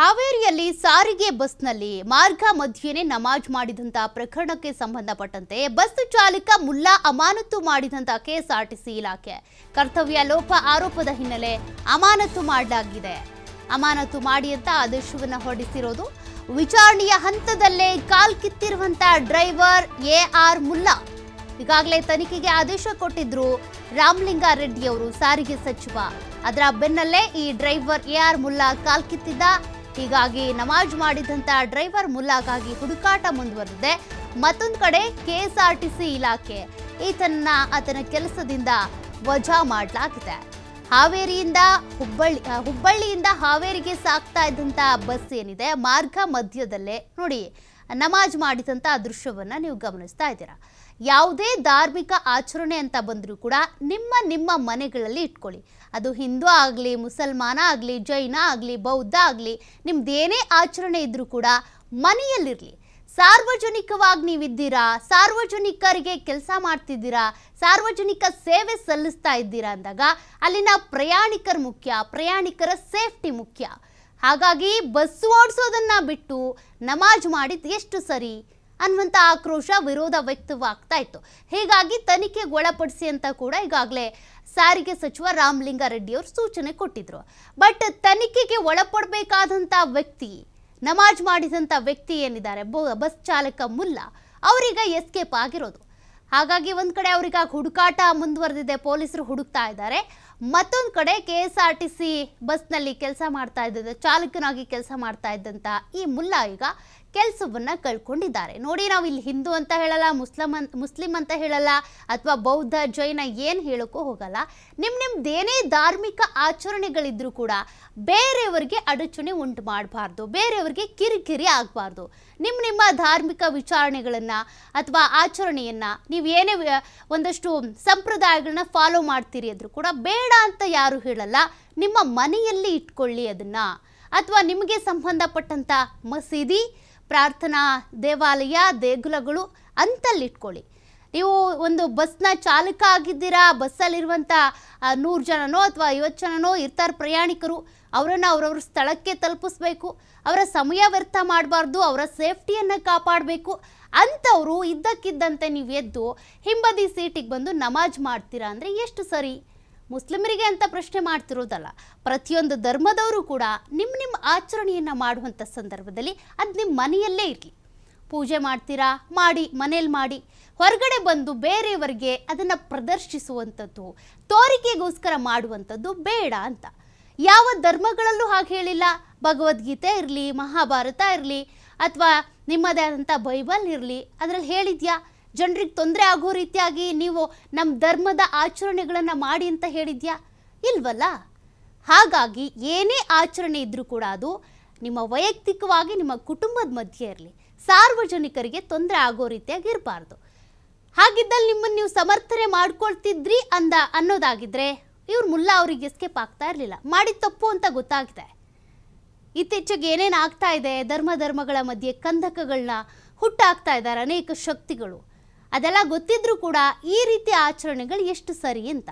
ಹಾವೇರಿಯಲ್ಲಿ ಸಾರಿಗೆ ಬಸ್ನಲ್ಲಿ ಮಾರ್ಗ ಮಧ್ಯೆನೇ ನಮಾಜ್ ಮಾಡಿದಂತ ಪ್ರಕರಣಕ್ಕೆ ಸಂಬಂಧಪಟ್ಟಂತೆ ಬಸ್ ಚಾಲಕ ಮುಲ್ಲಾ ಅಮಾನತು ಮಾಡಿದಂತ ಕೆಎಸ್ಆರ್ಟಿಸಿ ಇಲಾಖೆ. ಕರ್ತವ್ಯ ಲೋಪ ಆರೋಪದ ಹಿನ್ನೆಲೆ ಅಮಾನತು ಮಾಡಲಾಗಿದೆ. ಅಮಾನತು ಮಾಡಿ ಅಂತ ಆದೇಶವನ್ನು ಹೊರಡಿಸಿರೋದು ವಿಚಾರಣೆಯ ಹಂತದಲ್ಲೇ ಕಾಲ್ ಕಿತ್ತಿರುವಂತ ಡ್ರೈವರ್ ಎ ಆರ್ ಮುಲ್ಲಾ. ಈಗಾಗಲೇ ತನಿಖೆಗೆ ಆದೇಶ ಕೊಟ್ಟಿದ್ರು ರಾಮಲಿಂಗ ರೆಡ್ಡಿ ಅವರು ಸಾರಿಗೆ ಸಚಿವ. ಅದರ ಬೆನ್ನಲ್ಲೇ ಈ ಡ್ರೈವರ್ ಎ ಆರ್ ಮುಲ್ಲಾ ಕಾಲ್ ಕಿತ್ತಿದ್ದ. ಹೀಗಾಗಿ ನಮಾಜ್ ಮಾಡಿದಂತ ಡ್ರೈವರ್ ಮುಲ್ಲಾಗಾಗಿ ಹುಡುಕಾಟ ಮುಂದುವರೆದಿದೆ. ಮತ್ತೊಂದು ಕಡೆ ಕೆಎಸ್ಆರ್ಟಿಸಿ ಇಲಾಖೆ ಈತನ್ನ ಆತನ ಕೆಲಸದಿಂದ ವಜಾ ಮಾಡಲಾಗಿದೆ. ಹಾವೇರಿಯಿಂದ ಹುಬ್ಬಳ್ಳಿ ಹುಬ್ಬಳ್ಳಿಯಿಂದ ಹಾವೇರಿಗೆ ಸಾಗ್ತಾ ಇದ್ದಂತ ಬಸ್ ಏನಿದೆ, ಮಾರ್ಗ ಮಧ್ಯದಲ್ಲೇ ನೋಡಿ. ನಮಾಜ್ ಮಾಡಿದಂಥ ದೃಶ್ಯವನ್ನು ನೀವು ಗಮನಿಸ್ತಾ ಇದ್ದೀರಾ? ಯಾವುದೇ ಧಾರ್ಮಿಕ ಆಚರಣೆ ಅಂತ ಬಂದರೂ ಕೂಡ ನಿಮ್ಮ ನಿಮ್ಮ ಮನೆಗಳಲ್ಲಿ ಇಟ್ಕೊಳ್ಳಿ. ಅದು ಹಿಂದೂ ಆಗಲಿ, ಮುಸಲ್ಮಾನ ಆಗಲಿ, ಜೈನ ಆಗಲಿ, ಬೌದ್ಧ ಆಗಲಿ, ನಿಮ್ದೇನೇ ಆಚರಣೆ ಇದ್ದರೂ ಕೂಡ ಮನೆಯಲ್ಲಿರಲಿ. ಸಾರ್ವಜನಿಕವಾಗಿ ನೀವಿದ್ದೀರಾ? ಸಾರ್ವಜನಿಕರಿಗೆ ಕೆಲಸ ಮಾಡ್ತಿದ್ದೀರಾ? ಸಾರ್ವಜನಿಕ ಸೇವೆ ಸಲ್ಲಿಸ್ತಾ ಇದ್ದೀರಾ ಅಂದಾಗ ಅಲ್ಲಿನ ಪ್ರಯಾಣಿಕರ ಮುಖ್ಯ, ಪ್ರಯಾಣಿಕರ ಸೇಫ್ಟಿ ಮುಖ್ಯ. ಹಾಗಾಗಿ ಬಸ್ ಓಡಿಸೋದನ್ನ ಬಿಟ್ಟು ನಮಾಜ್ ಮಾಡಿದ್ ಎಷ್ಟು ಸರಿ ಅನ್ನುವಂಥ ಆಕ್ರೋಶ ವಿರೋಧ ವ್ಯಕ್ತವಾಗ್ತಾ ಇತ್ತು. ಹೀಗಾಗಿ ತನಿಖೆಗೆ ಒಳಪಡಿಸಿ ಅಂತ ಕೂಡ ಈಗಾಗಲೇ ಸಾರಿಗೆ ಸಚಿವ ರಾಮಲಿಂಗಾರೆಡ್ಡಿ ಅವರು ಸೂಚನೆ ಕೊಟ್ಟಿದ್ರು. ಬಟ್ ತನಿಖೆಗೆ ಒಳಪಡಬೇಕಾದಂಥ ವ್ಯಕ್ತಿ, ನಮಾಜ್ ಮಾಡಿದಂಥ ವ್ಯಕ್ತಿ ಏನಿದ್ದಾರೆ? ಬಸ್ ಚಾಲಕ ಮುಲ್ಲಾ ಅವರೀಗ ಎಸ್ಕೇಪ್ ಆಗಿರೋದು. ಹಾಗಾಗಿ ಒಂದು ಕಡೆ ಅವ್ರಿಗಾಗಿ ಹುಡುಕಾಟ ಮುಂದುವರೆದಿದೆ, ಪೊಲೀಸರು ಹುಡುಕ್ತಾ ಇದ್ದಾರೆ. ಮತ್ತೊಂದು ಕಡೆ K S R T C ಬಸ್ನಲ್ಲಿ ಕೆಲಸ ಮಾಡ್ತಾ ಇದ್ದ ಚಾಲಕನಾಗಿ ಕೆಲಸ ಮಾಡ್ತಾ ಇದ್ದಂಥ ಈ ಮುಲ್ಲಾ ಈಗ ಕೆಲಸವನ್ನ ಕಳ್ಕೊಂಡಿದ್ದಾರೆ. ನೋಡಿ ನಾವು ಇಲ್ಲಿ ಹಿಂದೂ ಅಂತ ಹೇಳಲ್ಲ, ಮುಸ್ಲಮ್ ಅಂತ, ಮುಸ್ಲಿಂ ಅಂತ ಹೇಳಲ್ಲ, ಅಥವಾ ಬೌದ್ಧ, ಜೈನ ಏನು ಹೇಳೋಕ್ಕೂ ಹೋಗಲ್ಲ. ನಿಮ್ಮ ನಿಮ್ದೇನೇ ಧಾರ್ಮಿಕ ಆಚರಣೆಗಳಿದ್ರೂ ಕೂಡ ಬೇರೆಯವರಿಗೆ ಅಡಚಣೆ ಉಂಟು ಮಾಡಬಾರ್ದು, ಬೇರೆಯವರಿಗೆ ಕಿರಿಕಿರಿ ಆಗಬಾರ್ದು. ನಿಮ್ಮ ನಿಮ್ಮ ಧಾರ್ಮಿಕ ವಿಚಾರಣೆಗಳನ್ನು ಅಥವಾ ಆಚರಣೆಯನ್ನು ನೀವು ಏನೇ ಒಂದಷ್ಟು ಸಂಪ್ರದಾಯಗಳನ್ನ ಫಾಲೋ ಮಾಡ್ತೀರಿ ಅಂದರೂ ಕೂಡ ಬೇಡ ಅಂತ ಯಾರು ಹೇಳಲ್ಲ. ನಿಮ್ಮ ಮನೆಯಲ್ಲಿ ಇಟ್ಕೊಳ್ಳಿ ಅದನ್ನು. ಅಥವಾ ನಿಮಗೆ ಸಂಬಂಧಪಟ್ಟಂಥ ಮಸೀದಿ, ಪ್ರಾರ್ಥನಾ ದೇವಾಲಯ, ದೇಗುಲಗಳು ಅಂತಲ್ಲಿ ಇಟ್ಕೊಳ್ಳಿ. ನೀವು ಒಂದು ಬಸ್ನ ಚಾಲಕ ಆಗಿದ್ದೀರಾ ಬಸ್ಸಲ್ಲಿರುವಂಥ ನೂರು ಜನನೋ ಅಥವಾ ಐವತ್ತು ಜನನೋ ಇರ್ತಾರೆ ಪ್ರಯಾಣಿಕರು, ಅವರನ್ನು ಅವರವ್ರ ಸ್ಥಳಕ್ಕೆ ತಲುಪಿಸ್ಬೇಕು. ಅವರ ಸಮಯ ವ್ಯರ್ಥ ಮಾಡಬಾರ್ದು, ಅವರ ಸೇಫ್ಟಿಯನ್ನು ಕಾಪಾಡಬೇಕು. ಅಂಥವರು ಇದ್ದಕ್ಕಿದ್ದಂತೆ ನೀವು ಎದ್ದು, ಹಿಂಬದಿ ಸೀಟಿಗೆ ಬಂದು ನಮಾಜ್ ಮಾಡ್ತೀರಾ ಅಂದರೆ ಎಷ್ಟು ಸರಿ? ಮುಸ್ಲಿಮರಿಗೆ ಅಂತ ಪ್ರಶ್ನೆ ಮಾಡ್ತಿರೋದಲ್ಲ, ಪ್ರತಿಯೊಂದು ಧರ್ಮದವರು ಕೂಡ ನಿಮ್ಮ ನಿಮ್ಮ ಆಚರಣೆಯನ್ನು ಮಾಡುವಂಥ ಸಂದರ್ಭದಲ್ಲಿ ಅದು ನಿಮ್ಮ ಮನೆಯಲ್ಲೇ ಇರಲಿ. ಪೂಜೆ ಮಾಡ್ತೀರಾ? ಮಾಡಿ, ಮನೇಲಿ ಮಾಡಿ. ಹೊರಗಡೆ ಬಂದು ಬೇರೆಯವರಿಗೆ ಅದನ್ನು ಪ್ರದರ್ಶಿಸುವಂಥದ್ದು ತೋರಿಕೆಗೋಸ್ಕರ ಮಾಡುವಂಥದ್ದು ಬೇಡ ಅಂತ. ಯಾವ ಧರ್ಮಗಳಲ್ಲೂ ಹಾಗೆ ಹೇಳಿಲ್ಲ. ಭಗವದ್ಗೀತೆ ಇರಲಿ, ಮಹಾಭಾರತ ಇರಲಿ, ಅಥವಾ ನಿಮ್ಮದೇ ಆದಂಥ ಬೈಬಲ್ ಇರಲಿ, ಅದರಲ್ಲಿ ಹೇಳಿದ್ಯಾ? ಜನರಿಗೆ ತೊಂದರೆ ಆಗೋ ರೀತಿಯಾಗಿ ನೀವು ನಮ್ಮ ಧರ್ಮದ ಆಚರಣೆಗಳನ್ನು ಮಾಡಿ ಅಂತ ಹೇಳಿದ್ಯಾ? ಇಲ್ವಲ್ಲ? ಹಾಗಾಗಿ ಏನೇ ಆಚರಣೆ ಇದ್ದರೂ ಕೂಡ ಅದು ನಿಮ್ಮ ವೈಯಕ್ತಿಕವಾಗಿ ನಿಮ್ಮ ಕುಟುಂಬದ ಮಧ್ಯೆ ಇರಲಿ. ಸಾರ್ವಜನಿಕರಿಗೆ ತೊಂದರೆ ಆಗೋ ರೀತಿಯಾಗಿ ಇರಬಾರ್ದು. ಹಾಗಿದ್ದಲ್ಲಿ ನಿಮ್ಮನ್ನು ನೀವು ಸಮರ್ಥನೆ ಮಾಡ್ಕೊಳ್ತಿದ್ರಿ ಅಂದ ಅನ್ನೋದಾಗಿದ್ರೆ ಇವ್ರು ಮುಲ್ಲಾ ಅವ್ರಿಗೆ ಎಸ್ಕೇಪ್ ಆಗ್ತಾ ಇರಲಿಲ್ಲ. ಮಾಡಿದ ತಪ್ಪು ಅಂತ ಗೊತ್ತಾಗಿದೆ ಇತ್ತೀಚೆಗೆ ಏನೇನು ಆಗ್ತಾ ಇದೆ? ಧರ್ಮ ಧರ್ಮಗಳ ಮಧ್ಯೆ ಕಂದಕಗಳನ್ನ ಹುಟ್ಟಾಗ್ತಾ ಇದ್ದಾರೆ ಅನೇಕ ಶಕ್ತಿಗಳು. ಅದೆಲ್ಲ ಗೊತ್ತಿದ್ರೂ ಕೂಡ ಈ ರೀತಿ ಆಚರಣೆಗಳು ಎಷ್ಟು ಸರಿ ಅಂತ.